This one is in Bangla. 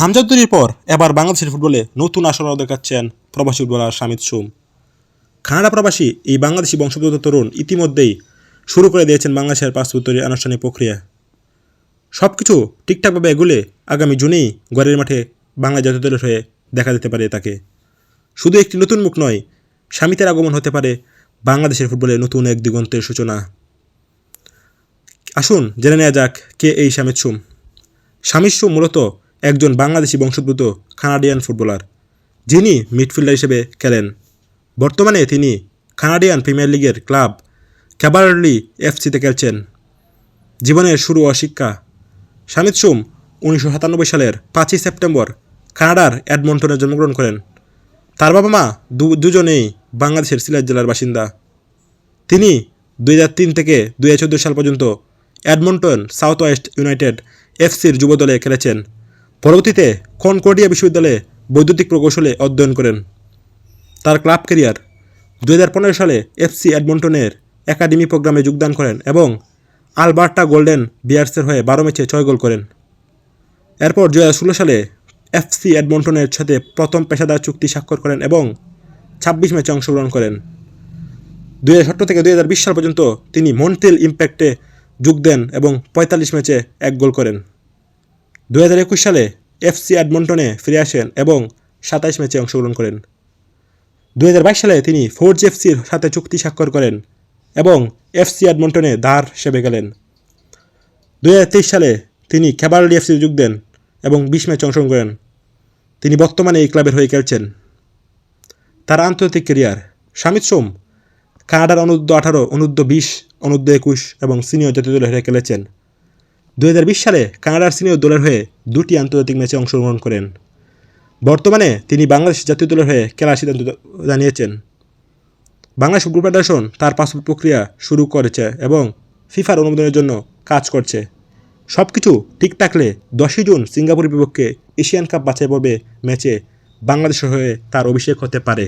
হামজাদুরির পর এবার বাংলাদেশের ফুটবলে নতুন আসর দেখাচ্ছেন প্রবাসী ফুটবলার শামিদ সুম। কানাডা প্রবাসী এই বাংলাদেশি বংশোদ্ভূত তরুণ ইতিমধ্যেই শুরু করে দিয়েছেন বাংলাদেশের পাসপোর্ট তৈরির আনুষ্ঠানিক প্রক্রিয়া। সব কিছু ঠিকঠাকভাবে এগুলে আগামী জুনেই গড়ের মাঠে বাংলা জাতীয় দলের হয়ে দেখা যেতে পারে তাকে। শুধু একটি নতুন মুখ নয় স্বামীতের আগমন হতে পারে বাংলাদেশের ফুটবলে নতুন এক দিগন্তের সূচনা। আসুন জেনে নেওয়া যাক কে এই শামিদ সুম। শামিদ সুম মূলত একজন বাংলাদেশি বংশোদ্ভূত কানাডিয়ান ফুটবলার, যিনি মিডফিল্ডার হিসেবে খেলেন। বর্তমানে তিনি কানাডিয়ান প্রিমিয়ার লিগের ক্লাব ক্যাবারলি এফসিতে খেলছেন। জীবনের শুরু ও শিক্ষা। শামিদ সুম উনিশশো সাতানব্বই সালের পাঁচই সেপ্টেম্বর কানাডার অ্যাডমন্টনে জন্মগ্রহণ করেন। তার বাবা মা দুজনেই বাংলাদেশের সিলেট জেলার বাসিন্দা। তিনি দুই তিন থেকে দুই হাজার চোদ্দ সাল পর্যন্ত অ্যাডমন্টন সাউথ ওয়েস্ট ইউনাইটেড এফসির যুব দলে খেলেছেন। পরবর্তীতে কনকর্ডিয়া বিশ্ববিদ্যালয়ে বৈদ্যুতিক প্রকৌশলে অধ্যয়ন করেন। তার ক্লাব ক্যারিয়ার দু সালে এফসি এডমন্টনের একাডেমি প্রোগ্রামে যোগদান করেন এবং আলবার্টা গোল্ডেন বিয়ার্সের হয়ে বারো ম্যাচে ছয় গোল করেন। এরপর দু হাজার ষোলো সালে এফসি এডমন্টনের সাথে প্রথম পেশাদার চুক্তি স্বাক্ষর করেন এবং ছাব্বিশ ম্যাচে অংশগ্রহণ করেন। দু হাজার সতেরো থেকে দু হাজার বিশ সাল পর্যন্ত তিনি মন্ট্রিল ইম্প্যাক্টে যোগ দেন এবং পঁয়তাল্লিশ ম্যাচে এক গোল করেন। দু হাজার একুশ সালে এফসি অ্যাডমন্টনে ফিরে আসেন এবং সাতাইশ ম্যাচে অংশগ্রহণ করেন। দু হাজার বাইশ সালে তিনি ফোর্জ এফসির সাথে চুক্তি স্বাক্ষর করেন এবং এফসি অ্যাডমন্টনে ধার হিসেবে গেলেন। দু হাজার তেইশ সালে তিনি ক্যাবারলি এফসিতে যোগ দেন এবং বিশ ম্যাচে অংশগ্রহণ করেন। তিনি বর্তমানে এই ক্লাবের হয়ে খেলছেন। তার আন্তর্জাতিক ক্যারিয়ার শামিদ সোম, কানাডার অনূর্ধ্ব আঠারো, অনূর্ধ্ব বিশ, অনূর্ধ্ব একুশ এবং সিনিয়র জাতীয় দলের হয়ে খেলেছেন। দু হাজার বিশ সালে কানাডার সিনিয়র দলের হয়ে দুটি আন্তর্জাতিক ম্যাচে অংশগ্রহণ করেন। বর্তমানে তিনি বাংলাদেশ জাতীয় দলের হয়ে খেলার সিদ্ধান্ত জানিয়েছেন। বাংলাদেশ ফুটবল ফেডারেশন তার পাসপোর্ট প্রক্রিয়া শুরু করেছে এবং ফিফার অনুমোদনের জন্য কাজ করছে। সব কিছু ঠিক থাকলে দশই জুন সিঙ্গাপুরের বিপক্ষে এশিয়ান কাপ বাছাই পর্বে ম্যাচে বাংলাদেশের হয়ে তার অভিষেক হতে পারে।